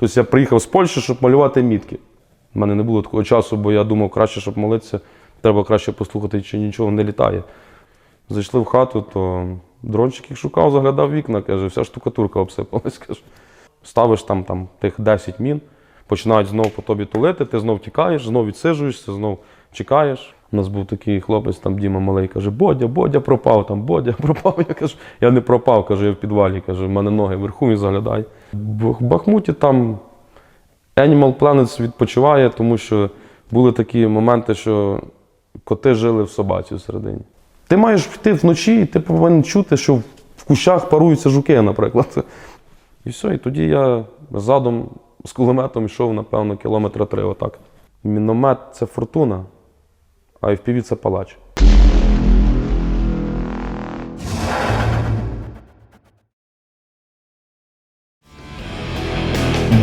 Тобто я приїхав з Польщі, щоб малювати мітки. У мене не було такого часу, бо я думав, краще, щоб молитися, треба краще послухати, чи нічого не літає. Зайшли в хату, то дрончик їх шукав, заглядав вікна, каже, вся штукатурка обсипалась. Каже. Ставиш там, там тих 10 мін, починають знов по тобі тулити, ти знов тікаєш, знов відсиджуєшся, знов чекаєш. У нас був такий хлопець, там Діма малий, каже, Бодя, Бодя пропав, там Бодя пропав. Я кажу, я не пропав, кажу, я в підвалі, каже, в мене ноги вверху він заглядай. В Бахмуті там Animal Planet відпочиває, тому що були такі моменти, що коти жили в собаці всередині. Ти маєш піти вночі, і ти повинен чути, що в кущах паруються жуки, наприклад. І все, і тоді я задом з кулеметом йшов, напевно, кілометра три отак. Міномет це фортуна, а FPV це палач.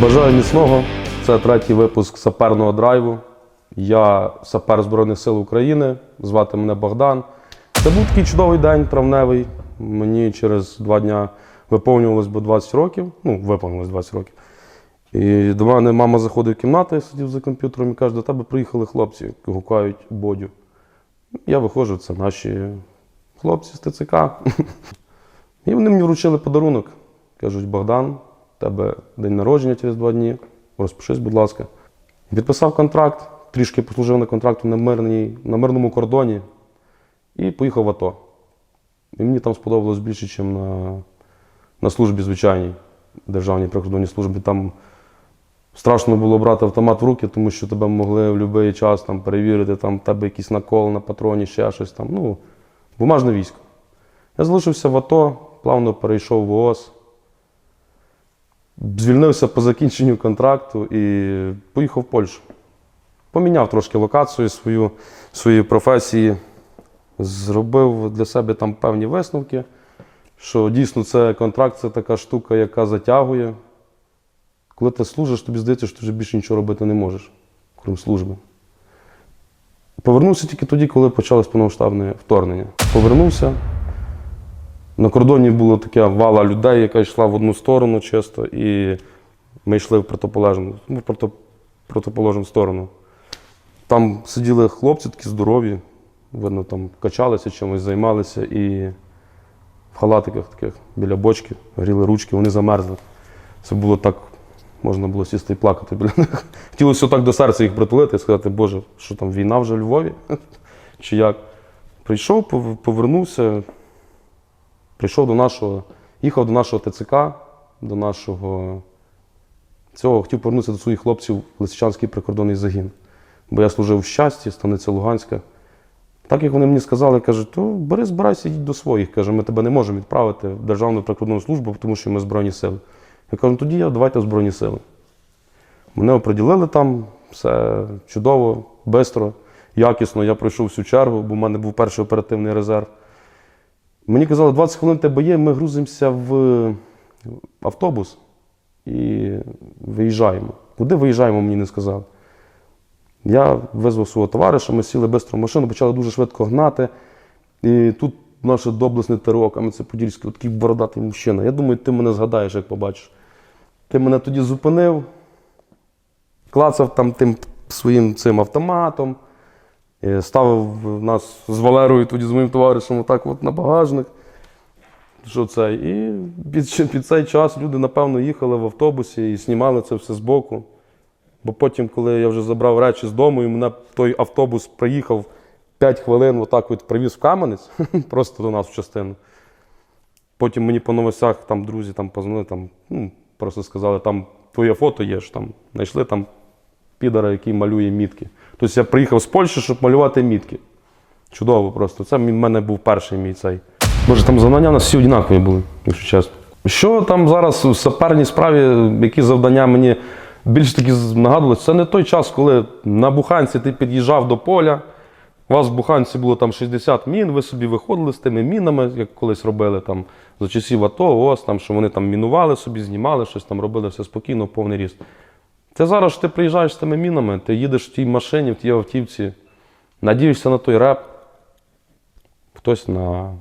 Бажаю міцного. Це третій випуск саперного драйву. Я сапер Збройних сил України. Звати мене Богдан. Це був такий чудовий день травневий. Мені через два дня виповнювалось би 20 років. Ну, виповнилось 20 років. І до мене мама заходить в кімнату, я сидів за комп'ютером і каже, до тебе приїхали хлопці, гукають Бодю. Я виходжу, це наші хлопці з ТЦК. І вони мені вручили подарунок. Кажуть, Богдан, в тебе день народження через два дні. Розпишись, будь ласка. Підписав контракт, трішки послужив на контракту на, мирній, на мирному кордоні і поїхав в АТО. І мені там сподобалось більше, ніж на, на службі звичайній, державній прикордонній службі. Там страшно було брати автомат в руки, тому що тебе могли в будь-який час там, перевірити, там тебе якийсь накол на патроні, ще щось там. Ну, бумажне військо. Я залишився в АТО, плавно перейшов в ООС. Звільнився по закінченню контракту і поїхав в Польщу. Поміняв трошки локацію свою, своєї професії, зробив для себе там певні висновки, що дійсно це контракт це така штука, яка затягує. Коли ти служиш, тобі здається, що ти вже більше нічого робити не можеш, крім служби. Повернувся тільки тоді, коли почалось повномасштабне вторгнення. Повернувся. На кордоні була така вала людей, яка йшла в одну сторону чисто, і ми йшли в протиполежну, ну, протиположну сторону. Там сиділи хлопці такі здорові, видно, там качалися чимось, займалися і в халатиках таких біля бочки гріли ручки, вони замерзли. Це було так, можна було сісти і плакати біля них. Хотілося так до серця їх притулити і сказати, Боже, що там війна вже в Львові? Чи як? Прийшов, повернувся, прийшов до нашого, їхав до нашого ТЦК, до нашого цього, хотів повернутися до своїх хлопців в Лисичанський прикордонний загін. Бо я служив в щасті, станиця Луганська. Так як вони мені сказали, кажуть, то бери, збирайся, йдіть до своїх. Каже, ми тебе не можемо відправити в Державну прикордонну службу, тому що ми Збройні сили. Я кажу, «Ну, тоді я давайте в Збройні сили. Мене оприділили там, все чудово, швидко, якісно. Я пройшов всю чергу, бо в мене був перший оперативний резерв. Мені казали, 20 хвилин тебе є, ми грузимося в автобус і виїжджаємо. Куди виїжджаємо, мені не сказали. Я визвав свого товариша, ми сіли швидко в машину, почали дуже швидко гнати. І тут наше доблесне ТРО, Кам'янець-Подільський, такий бородатий мужчина. Я думаю, ти мене згадаєш, як побачиш. Ти мене тоді зупинив, клацав там тим своїм цим автоматом, ставив нас з Валерою, тоді з моїм товаришем, отак от на багажник. Що це? І під, під цей час люди, напевно, їхали в автобусі і знімали це все збоку. Бо потім, коли я вже забрав речі з дому, і мене той автобус приїхав 5 хвилин, отак от привіз в Кам'янець, просто до нас в частину. Потім мені по новостях там друзі там позвонили, там, ну, просто сказали, там твоє фото є ж там. Знайшли там підара, який малює мітки. Тобто я приїхав з Польщі, щоб малювати мітки. Чудово просто. Це в мене був перший мій цей. Боже, там завдання у нас всі однакові були, якщо чесно. Що там зараз у саперній справі, які завдання мені більш таки нагадували, це не той час, коли на буханці ти під'їжджав до поля, у вас в буханці було там 60 мін, ви собі виходили з тими мінами, як колись робили там за часів АТО, ООС, там, що вони там мінували собі, знімали щось там, робили все спокійно, повний ріст. Це зараз ти приїжджаєш з тими мінами, ти їдеш в тій машині, в тій автівці, надієшся на той реп, хтось на,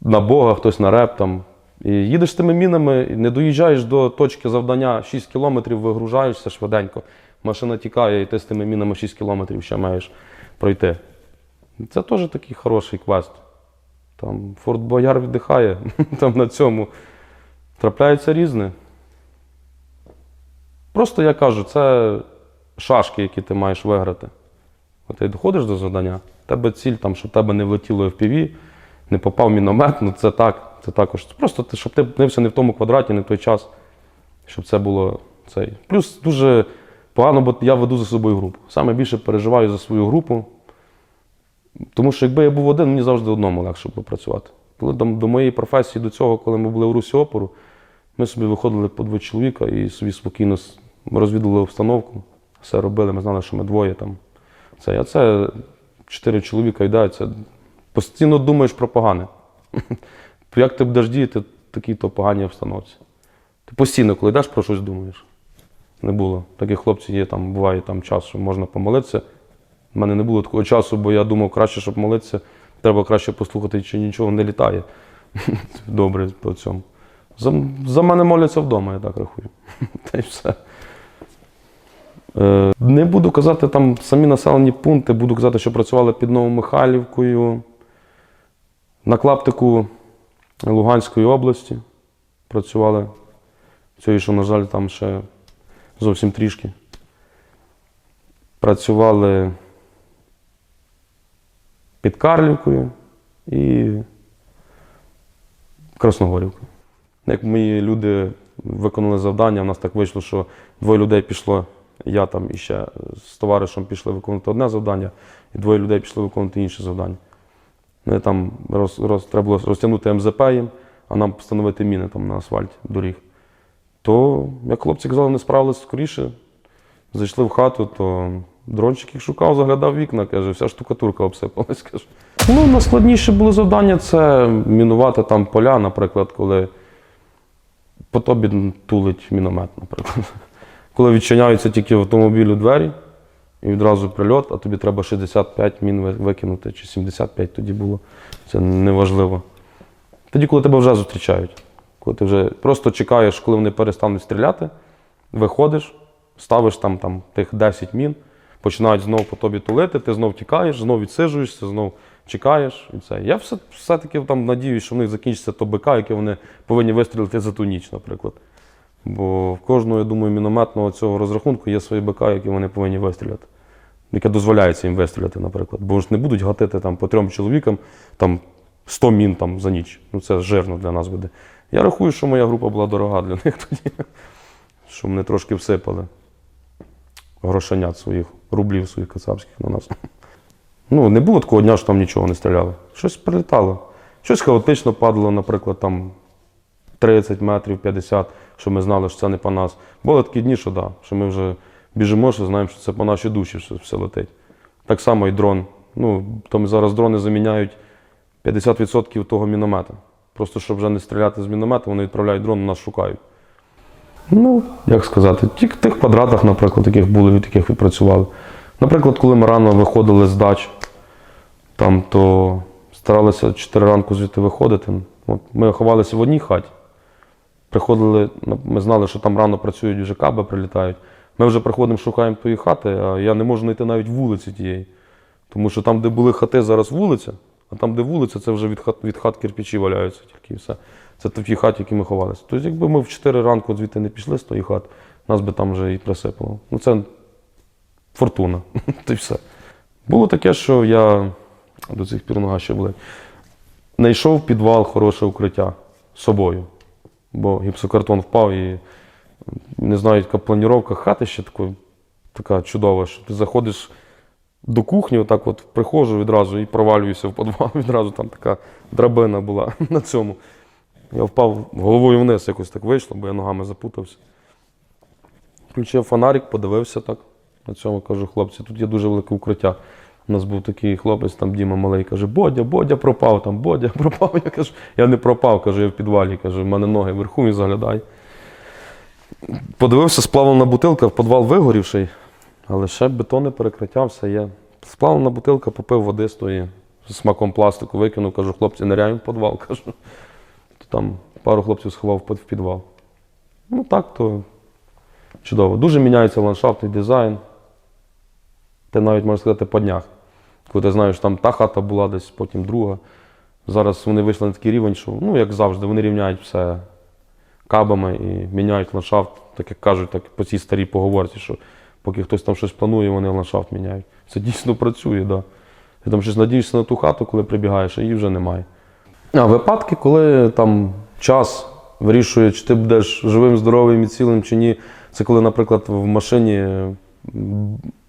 на Бога, хтось на реп там. І їдеш з тими мінами, не доїжджаєш до точки завдання 6 кілометрів, вигружаєшся швиденько. Машина тікає, і ти з тими мінами 6 кілометрів ще маєш пройти. Це теж такий хороший квест. Там Форт Бояр віддихає, там на цьому трапляється різне. Просто я кажу, це шашки, які ти маєш виграти. От ти доходиш до завдання, тебе ціль, там, щоб тебе не влетіло в піві, не попав міномет, ну це так. Це також. Просто ти, щоб ти опинився не в тому квадраті, не в той час, щоб це було цей. Плюс дуже погано, бо я веду за собою групу. Саме більше переживаю за свою групу. Тому що якби я був один, мені завжди одному легше було працювати. Коли до, до моєї професії, до цього, коли ми були в Русі опору, ми собі виходили по два чоловіка і собі спокійно с- розвідували обстановку, все робили, ми знали, що ми двоє там. Це, а це чотири чоловіка це постійно думаєш про погане. Як ти будеш діяти в такій-то поганій обстановці? Ти постійно, коли йдеш, про щось думаєш. Не було. Таких хлопців є, там буває там час, що можна помолитися. У мене не було такого часу, бо я думав, краще, щоб молитися, треба краще послухати, чи нічого не літає. Добре по цьому. За, за мене моляться вдома, я так рахую. Та й все. Е, не буду казати там самі населені пункти, буду казати, що працювали під Новомихайлівкою, на клаптику Луганської області. Працювали. Цієї, що, на жаль, там ще зовсім трішки. Працювали під Карлівкою і Красногорівкою. Як мої люди виконали завдання, у нас так вийшло, що двоє людей пішло, я там і ще з товаришем пішли виконувати одне завдання, і двоє людей пішли виконувати інше завдання. Вони там роз, роз, треба було розтягнути МЗП їм, а нам встановити міни там на асфальті доріг. То, як хлопці казали, не справилися скоріше. Зайшли в хату, то дрончик їх шукав, заглядав вікна, каже, вся штукатурка обсипалась. Каже. Ну, найскладніше було завдання це мінувати там поля, наприклад, коли по тобі тулить міномет, наприклад. Коли відчиняються тільки в автомобілю двері, і відразу прильот, а тобі треба 65 мін викинути, чи 75 тоді було. Це неважливо. Тоді, коли тебе вже зустрічають, коли ти вже просто чекаєш, коли вони перестануть стріляти, виходиш, ставиш там, там тих 10 мін, починають знов по тобі тулити, ти знов тікаєш, знов відсиджуєшся, знов чекаєш. І це. Я все, все-таки там надіюсь, що в них закінчиться то БК, яке вони повинні вистрілити за ту ніч, наприклад. Бо в кожного, я думаю, мінометного цього розрахунку є свої БК, які вони повинні вистріляти. Яке дозволяється їм вистріляти, наприклад. Бо ж не будуть гатити там, по трьом чоловікам там, 100 мін там, за ніч. Ну це жирно для нас буде. Я рахую, що моя група була дорога для них тоді. Що мене трошки всипали грошенят своїх, рублів своїх кацапських на нас. Ну, не було такого дня, що там нічого не стріляло. Щось прилітало. Щось хаотично падало, наприклад, там 30 метрів, 50, що ми знали, що це не по нас. Були такі дні, що да, що ми вже біжимо, що знаємо, що це по нашій душі, що все летить. Так само і дрон. Ну, там зараз дрони заміняють 50% того міномета. Просто щоб вже не стріляти з міномета, вони відправляють дрон, нас шукають. Ну, як сказати, в тих квадратах, наприклад, яких були, від яких ви працювали. Наприклад, коли ми рано виходили з дач, там, то старалися 4 ранку звідти виходити. От, ми ховалися в одній хаті. Приходили, ми знали, що там рано працюють вже каби, прилітають. Ми вже приходимо, шукаємо тої хати, а я не можу знайти навіть вулиці тієї. Тому що там, де були хати, зараз вулиця, а там, де вулиця, це вже від хат, від хат кирпичі валяються тільки і все. Це в тій хаті, в якій ми ховалися. Тобто, якби ми в 4 ранку звідти не пішли з тої хати, нас би там вже і присипало. Ну, це фортуна. Та й все. Було таке, що я до цих пір нога ще були. Знайшов в підвал хороше укриття собою, бо гіпсокартон впав і не знаю, яка планіровка хати ще такої, така чудова, що ти заходиш до кухні, отак от приходжу відразу і провалююся в підвал. Відразу там така драбина була на цьому. Я впав головою вниз, якось так вийшло, бо я ногами запутався. Включив фонарик, подивився так. На цьому кажу, хлопці, тут є дуже велике укриття. У нас був такий хлопець, там Діма малий, каже, Бодя, Бодя пропав, там Бодя пропав. Я кажу, я не пропав, кажу, я в підвалі, кажу, в мене ноги вверху він заглядай. Подивився, сплавлена бутилка, підвал вигорівший, але ще бетонне перекриття, все є. Сплавлена бутилка, попив води з тої, з смаком пластику, викинув, кажу, хлопці, ниряємо в підвал. Кажу. там пару хлопців сховав в в підвал. Ну так, то чудово. Дуже міняється ландшафтний дизайн. Ти навіть можна сказати по днях. Коли ти знаєш, там та хата була десь, потім друга. Зараз вони вийшли на такий рівень, що, ну, як завжди, вони рівняють все кабами і міняють ландшафт, так як кажуть, так по цій старій поговорці, що поки хтось там щось планує, вони ландшафт міняють. Це дійсно працює, так. Да. Ти там щось надієшся на ту хату, коли прибігаєш, а її вже немає. А випадки, коли там час вирішує, чи ти будеш живим, здоровим і цілим, чи ні. Це коли, наприклад, в машині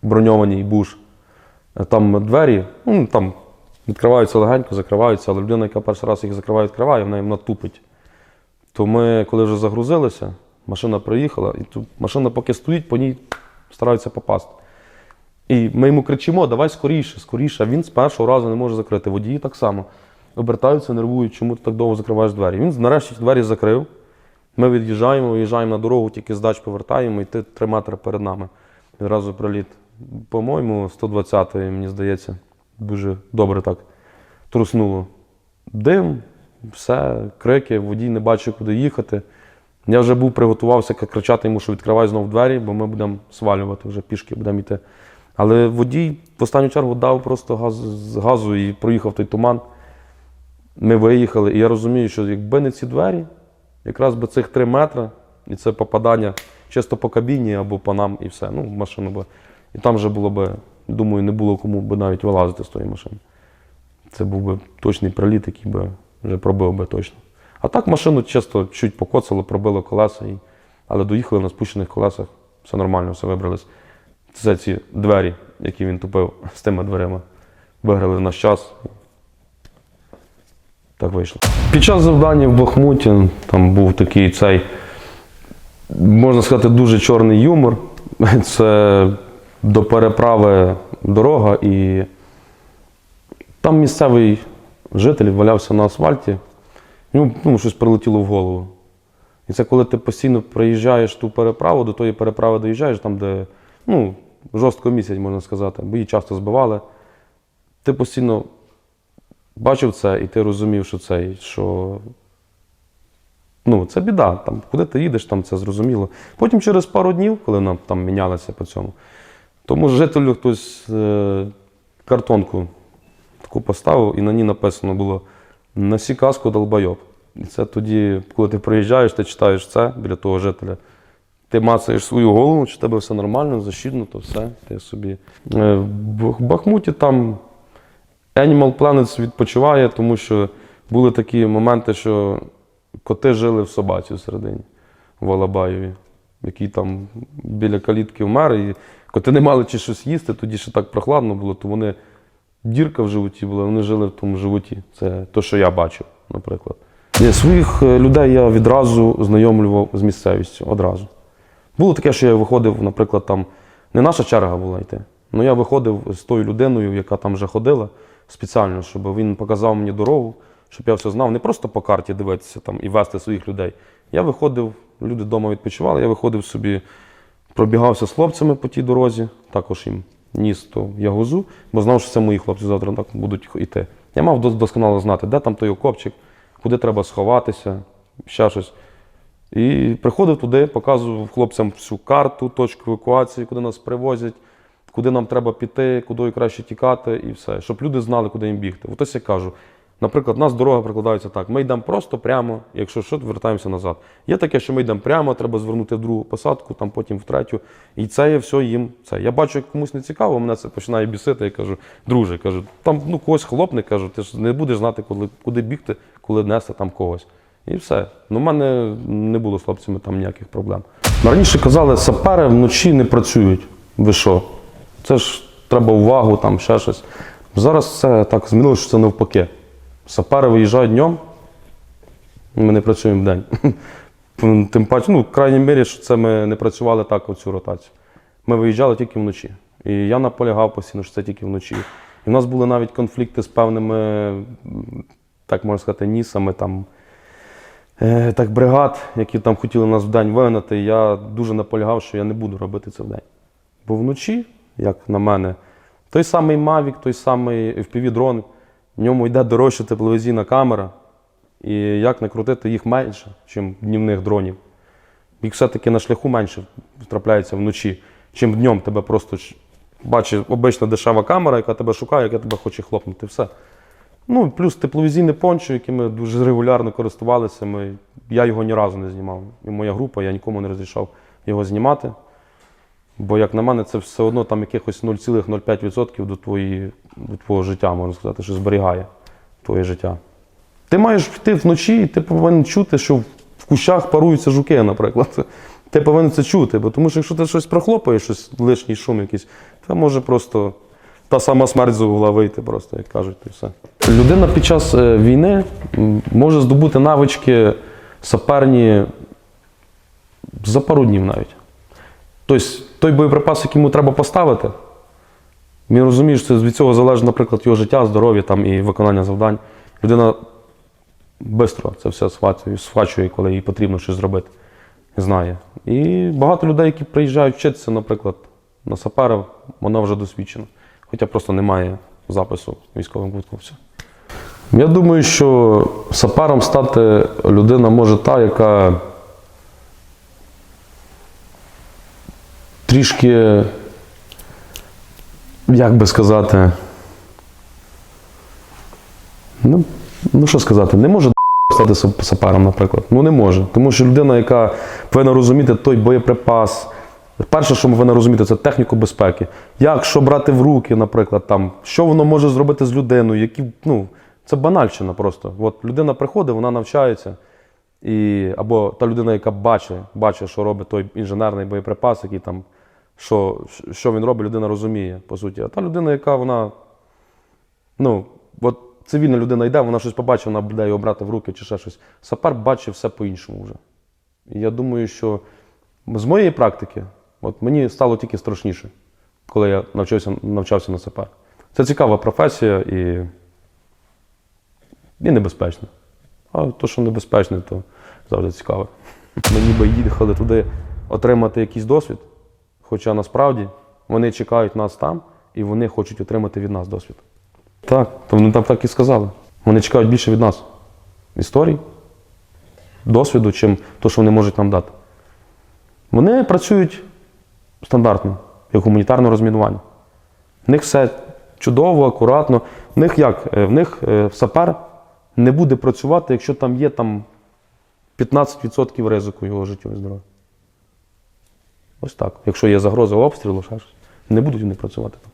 броньованій буш, там двері, ну там відкриваються легенько, закриваються, але людина, яка перший раз їх закриває, відкриває, вона вона тупить. То ми, коли вже загрузилися, машина приїхала, і тут машина поки стоїть, по ній стараються попасти. І ми йому кричимо, давай скоріше, скоріше. Він з першого разу не може закрити. Водії так само. Обертаються, нервують, чому ти так довго закриваєш двері. Він нарешті двері закрив. Ми від'їжджаємо, виїжджаємо на дорогу, тільки з дач повертаємо, і ти три метри перед нами. Відразу приліт. По-моєму, 120-й, мені здається, дуже добре так труснуло. Дим, все, крики, водій не бачив, куди їхати. Я вже був приготувався кричати йому, що відкривай знову двері, бо ми будемо свалювати, вже пішки будемо йти. Але водій в останню чергу дав просто газ, з газу і проїхав той туман. Ми виїхали, і я розумію, що якби не ці двері, якраз би цих три метри, і це попадання чисто по кабіні або по нам, і все. Ну, машину би. І там вже було би, думаю, не було кому би навіть вилазити з тої машини. Це був би точний приліт, який би вже пробив би точно. А так машину чисто чуть покоцало, пробило колеса, і... але доїхали на спущених колесах, все нормально, все вибрались. Це ці двері, які він тупив з тими дверима. Виграли наш час. Так вийшло. Під час завдання в Бахмуті там був такий цей, можна сказати, дуже чорний юмор. Це до переправи дорога, і там місцевий житель валявся на асфальті, йому ну, щось прилетіло в голову. І це коли ти постійно проїжджаєш ту переправу, до тої переправи доїжджаєш, там, де ну, жорстко місяць, можна сказати, бо її часто збивали. Ти постійно бачив це, і ти розумів, що це, що ну, це біда. Там, куди ти їдеш, там це зрозуміло. Потім через пару днів, коли нам там мінялися по цьому, тому жителю хтось е, картонку таку поставив, і на ній написано було «Носі каску долбойоб. І це тоді, коли ти приїжджаєш, ти читаєш це біля того жителя. Ти мацаєш свою голову, чи в тебе все нормально, защіднуто, все. Ти собі. Е, В Бахмуті там Animal Planet відпочиває, тому що були такі моменти, що коти жили в собаці всередині, в Алабаєві, який там біля калітки вмер, і коти не мали чи щось їсти, тоді ще так прохладно було, то вони дірка в животі була, вони жили в тому животі. Це те, що я бачив, наприклад. Ні, Своїх е, людей я відразу знайомлював з місцевістю. Одразу. Було таке, що я виходив, наприклад, там не наша черга була йти. Ну я виходив з тою людиною, яка там вже ходила, спеціально, щоб він показав мені дорогу, щоб я все знав. Не просто по карті дивитися там і вести своїх людей. Я виходив, люди вдома відпочивали, я виходив собі, пробігався з хлопцями по тій дорозі, також їм ніс то ягозу, бо знав, що це мої хлопці завтра так будуть йти. Я мав досконало знати, де там той окопчик, куди треба сховатися, ще щось. І приходив туди, показував хлопцям всю карту, точку евакуації, куди нас привозять, куди нам треба піти, куди краще тікати, і все. Щоб люди знали, куди їм бігти. Ось я кажу. Наприклад, у нас дорога прикладається так: ми йдемо просто прямо, якщо що, вертаємося назад. Є таке, що ми йдемо прямо, треба звернути в другу посадку, там потім в третю. І це є все їм. Це. Я бачу, як комусь не цікаво, мене це починає бісити. Я кажу, друже, кажу, там ну, когось хлопне, кажу, ти ж не будеш знати, коли, куди бігти, коли нести там когось. І все. Ну, в мене не було з хлопцями там ніяких проблем. Раніше казали, сапери вночі не працюють. Ви що? Це ж треба увагу, там ще щось. Зараз це так змінилося, що це навпаки. Сапери виїжджають днем, ми не працюємо вдень. Тим паче, ну, в крайній мірі, що це ми не працювали так оцю ротацію. Ми виїжджали тільки вночі. І я наполягав постійно, що це тільки вночі. І в нас були навіть конфлікти з певними, так можна сказати, нісами, там, е, так, бригад, які там хотіли нас вдень вигнати. Я дуже наполягав, що я не буду робити це вдень. Бо вночі, як на мене, той самий Mavic, той самий FPV-дрон, в ньому йде дорожча тепловізійна камера, і як не крутити їх менше, ніж днівних дронів. Їх все-таки на шляху менше трапляється вночі, чим днем тебе просто бачить обична дешева камера, яка тебе шукає, яка тебе хоче хлопнути. Все. Ну, плюс тепловізійне пончо, яким ми дуже регулярно користувалися. Ми, я його ні разу не знімав. І моя група, я нікому не розрішав його знімати. Бо, як на мене, це все одно там якихось 0,05% до, твої, до твого життя, можна сказати, що зберігає твоє життя. Ти маєш йти вночі, і ти повинен чути, що в кущах паруються жуки, наприклад. Ти повинен це чути, бо тому що якщо ти щось прохлопаєш, щось лишній шум якийсь, то може просто та сама смерть з угла вийти, просто, як кажуть, і все. Людина під час е, війни може здобути навички саперні за пару днів навіть. Тобто той боєприпас, який йому треба поставити, він розуміє, що від цього залежить, наприклад, його життя, здоров'я там, і виконання завдань. Людина швидко це все схвачує, коли їй потрібно щось зробити. Знає. І багато людей, які приїжджають вчитися, наприклад, на сапера, вона вже досвідчена. Хоча просто немає запису військовим. Все. Я думаю, що сапером стати людина може та, яка трішки, як би сказати, ну, ну що сказати, не може стати сап- сапером, наприклад. Ну не може. Тому що людина, яка повинна розуміти той боєприпас. Перше, що ми повинна розуміти, це техніку безпеки. Як що брати в руки, наприклад, там, що воно може зробити з людиною, які, ну, це банальщина просто. От людина приходить, вона навчається. І, або та людина, яка бачить, бачить, що робить той інженерний боєприпас, який там, що, що він робить, людина розуміє, по суті. А та людина, яка вона, ну, от цивільна людина йде, вона щось побачить, вона буде його брати в руки чи ще щось. Сапер бачить все по-іншому вже. І я думаю, що з моєї практики, от мені стало тільки страшніше, коли я навчався, навчався на сапер. Це цікава професія і, і небезпечна. А то, що небезпечне, то завжди цікаве. Ми ніби їхали туди отримати якийсь досвід, хоча насправді вони чекають нас там і вони хочуть отримати від нас досвід. Так, то вони там так і сказали. Вони чекають більше від нас. Історій, досвіду, чим то, що вони можуть нам дати. Вони працюють стандартно, як гуманітарне розмінування. В них все чудово, акуратно. В них як? Е, В них е, сапер не буде працювати, якщо там є там 15% ризику його життя і здоров'я. Ось так. Якщо є загроза обстрілу, не будуть вони працювати там.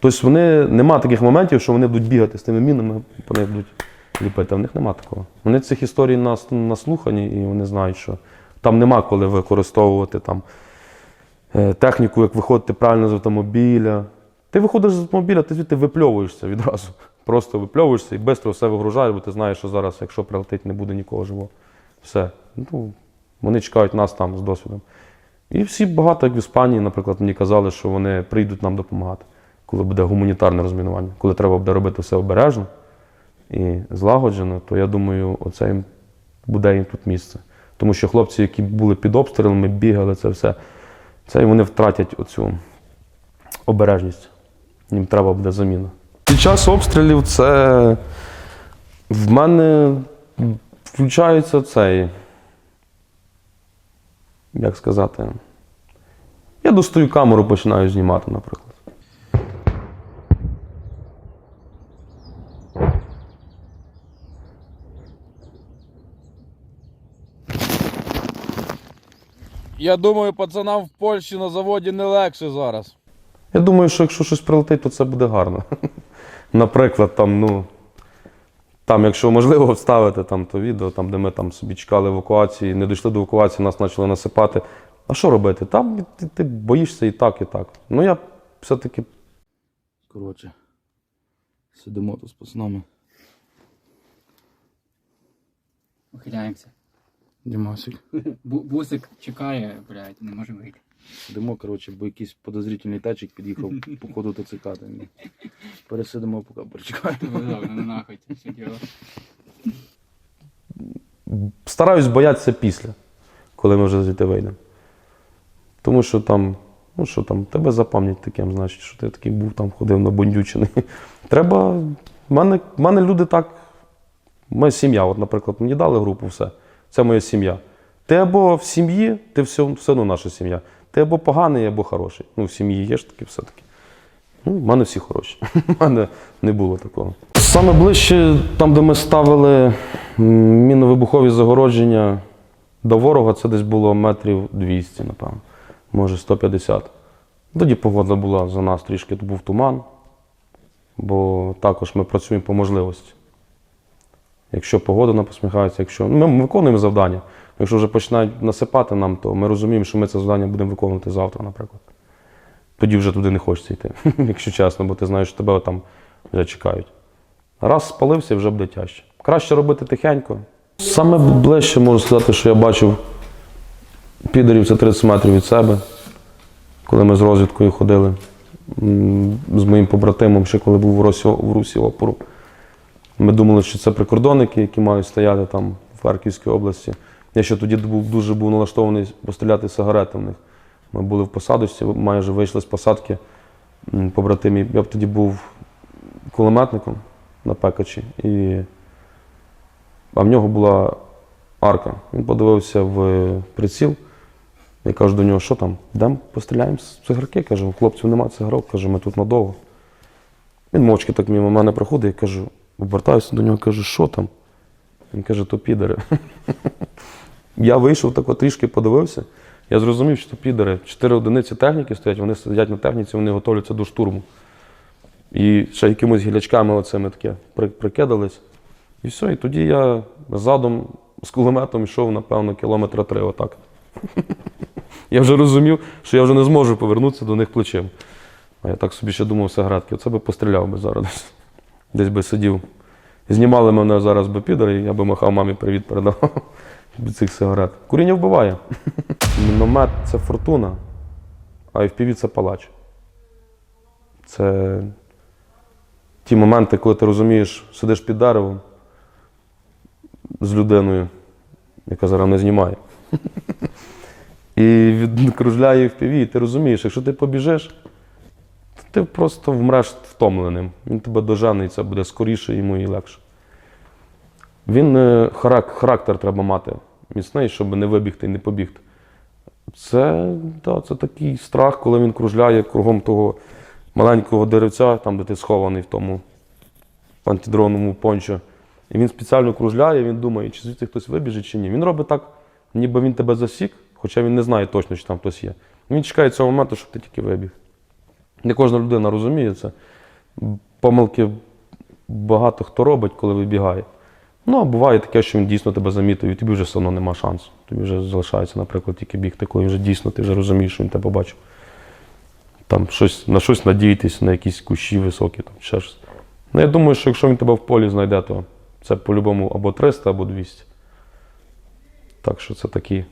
Тобто вони нема таких моментів, що вони будуть бігати з тими мінами, вони будуть ліпити. В них нема такого. Вони цих історій нас- наслухані і вони знають, що там нема коли використовувати там, е, техніку, як виходити правильно з автомобіля. Ти виходиш з автомобіля, ти звідти випльовуєшся відразу. Просто випльовуєшся і швидко все вигружаєш, бо ти знаєш, що зараз, якщо прилетить, не буде нікого живого. Все. Ну, вони чекають нас там з досвідом. І всі багато, як в Іспанії, наприклад, мені казали, що вони прийдуть нам допомагати, коли буде гуманітарне розмінування, коли треба буде робити все обережно і злагоджено, то я думаю, оце їм буде їм тут місце. Тому що хлопці, які були під обстрілами, бігали, це все, це і вони втратять оцю обережність. Їм треба буде заміна. Під час обстрілів це в мене включається цей. Як сказати? Я достаю камеру, починаю знімати, наприклад. Я думаю, пацанам в Польщі на заводі не легше зараз. Я думаю, що якщо щось прилетить, то це буде гарно. Наприклад, там, ну, там, якщо можливо вставити там то відео, там, де ми там собі чекали евакуації, не дійшли до евакуації, нас почали насипати. А що робити? Там ти, ти боїшся і так, і так. Ну я все-таки Коротше, сидимо тут з пацанами. Ухиляємося. Дімасик. Бу- Бусик чекає, блядь, не може вийти. Сидимо, коротше, бо якийсь подозрительний течик під'їхав по ходу і Пересидимо, поки перечекаємо. Ну, ну нахуй все діло. стараюсь боятися після, коли ми вже звідти вийдемо. Тому що там, ну що там, тебе запам'ять таким, значить, що ти такий був там, ходив на бондючини. Треба. В мене, мене люди так Ми сім'я. От, наприклад, мені дали групу, все. Це моя сім'я. Ти або в сім'ї, ти все, все одно наша сім'я. Ти або поганий, або хороший. Ну, в сім'ї є ж таки все-таки. Ну, в мене всі хороші. У мене не було такого. Саме ближче, там, де ми ставили міновибухові загородження до ворога, це десь було метрів 200, напевно, може 150. Тоді погода була за нас трішки, то був туман, бо також ми працюємо по можливості. Якщо погода нам посміхається, якщо ну, ми виконуємо завдання. Якщо вже починають насипати нам, то ми розуміємо, що ми це завдання будемо виконувати завтра, наприклад. Тоді вже туди не хочеться йти, якщо чесно, бо ти знаєш, що тебе там вже чекають. Раз спалився, вже буде тяжче. Краще робити тихенько. Саме ближче можу сказати, що я бачив підерів це 30 метрів від себе, коли ми з розвідкою ходили з моїм побратимом, ще коли був в Росі, в Русі опору. Ми думали, що це прикордонники, які мають стояти там в Харківській області. Я ще тоді був, дуже був налаштований постріляти сигарети в них. Ми були в посадочці, майже вийшли з посадки побратимі. Я б тоді був кулеметником на пекачі, і... а в нього була арка. Він подивився в приціл. Я кажу до нього, що там? Йдемо постріляємо з цигарки. Кажу, хлопців немає цигарок, кажу, ми тут надовго. Він мовчки так мимо мене проходить, я кажу, обертаюся до нього, кажу, що там? Він каже, то підери. Я вийшов так трішки подивився. Я зрозумів, що підери. Чотири одиниці техніки стоять, вони сидять на техніці, вони готуються до штурму. І ще якимось гілячками оцими таке прикидались. І все, і тоді я задом з кулеметом йшов, напевно, кілометра три отак. Я вже розумів, що я вже не зможу повернутися до них плечем. А я так собі ще думав сигаретки, оце би постріляв би зараз десь. Би сидів. Знімали мене зараз би підери, і я би махав мамі привіт передавав від цих сигарет. Куріння вбиває. Міномет це фортуна, а FPV це палач. Це ті моменти, коли ти розумієш, сидиш під деревом з людиною, яка зараз не знімає. І відкружляє FPV, і ти розумієш, якщо ти побіжиш, то ти просто вмреш втомленим. Він тебе дожене, і це буде скоріше йому і легше. Він е, характер треба мати міцний, щоб не вибігти і не побігти. Це, да, це такий страх, коли він кружляє кругом того маленького деревця, там, де ти схований в тому антидроновому пончо. І він спеціально кружляє, він думає, чи звідси хтось вибіжить, чи ні. Він робить так, ніби він тебе засік, хоча він не знає точно, чи там хтось є. Він чекає цього моменту, щоб ти тільки вибіг. Не кожна людина розуміє це. Помилки багато хто робить, коли вибігає. Ну, а буває таке, що він дійсно тебе замітив, і тобі вже все одно нема шансу. Тобі вже залишається, наприклад, тільки бігти, коли вже дійсно ти вже розумієш, що він тебе бачив. Там щось, на щось надіятися, на якісь кущі високі, там, ще щось. Ну, я думаю, що якщо він тебе в полі знайде, то це по-любому або 300, або 200. Так що це такі.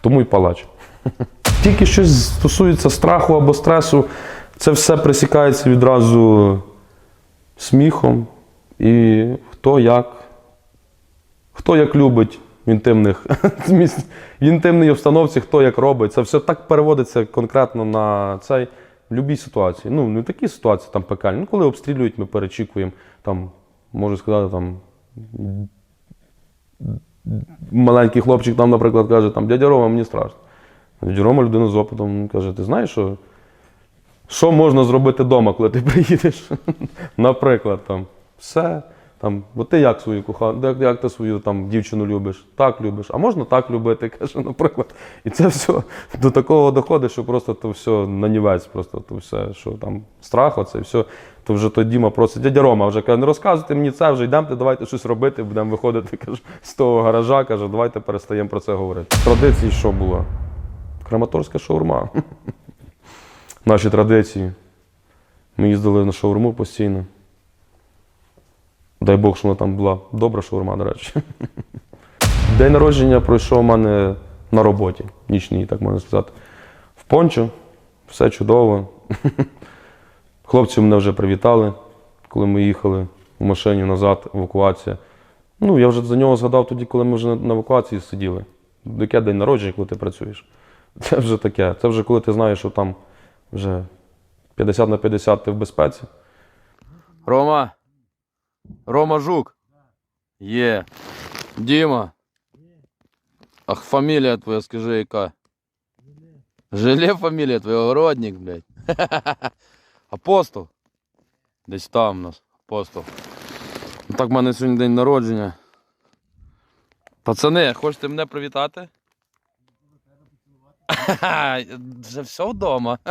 Тому і палач. Тільки щось стосується страху або стресу, це все присікається відразу сміхом. І хто як, хто як любить в інтимних в інтимній обстановці, хто як робить. Це все так переводиться конкретно на цей в будь-якій ситуації. Ну, не такі ситуації там пекальні. Ну, коли обстрілюють, ми перечікуємо. Там, можу сказати, там. Маленький хлопчик там, наприклад, каже, там, дядя Рома, мені страшно. Дядя Рома, людина з опитом, каже, ти знаєш, що, що можна зробити вдома, коли ти приїдеш? Наприклад, там, все. Там, бо ти як свою кохану, як, як ти свою там, дівчину любиш? Так любиш. А можна так любити, каже, наприклад. І це все до такого доходить, що просто то все нанівець, просто то все, що там страх, оце все. То вже то Діма просить, дядя Рома вже каже, не розказуйте мені це, вже йдемо, давайте щось робити, будемо виходити каже, з того гаража, каже, давайте перестаємо про це говорити. Традиції що було? Краматорська шаурма. Наші традиції. Ми їздили на шаурму постійно. Дай Бог, що вона там була добра шаурма, до речі. День народження пройшов у мене на роботі, нічній, так можна сказати. В пончо, все чудово. Хлопці мене вже привітали, коли ми їхали в машині назад, евакуація. Ну, я вже за нього згадав тоді, коли ми вже на- евакуації сиділи. Яке день народження, коли ти працюєш? Це вже таке. Це вже коли ти знаєш, що там вже 50 на 50 ти в безпеці. Рома. Рома Жук. Є. Діма. Ах, фамілія твоя, скажи, яка? Желе фамілія твоя, огородник, блядь. Апостол. Десь там у нас. Апостол. Ну так, в мене сьогодні день народження. Пацани, хочете мене привітати? Вже все вдома.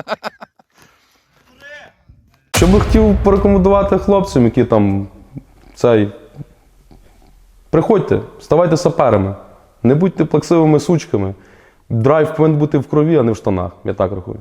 Що би хотів порекомендувати хлопцям, які там цей. Приходьте, ставайте саперами, не будьте плаксивими сучками. Драйв повинен бути в крові, а не в штанах. Я так рахую.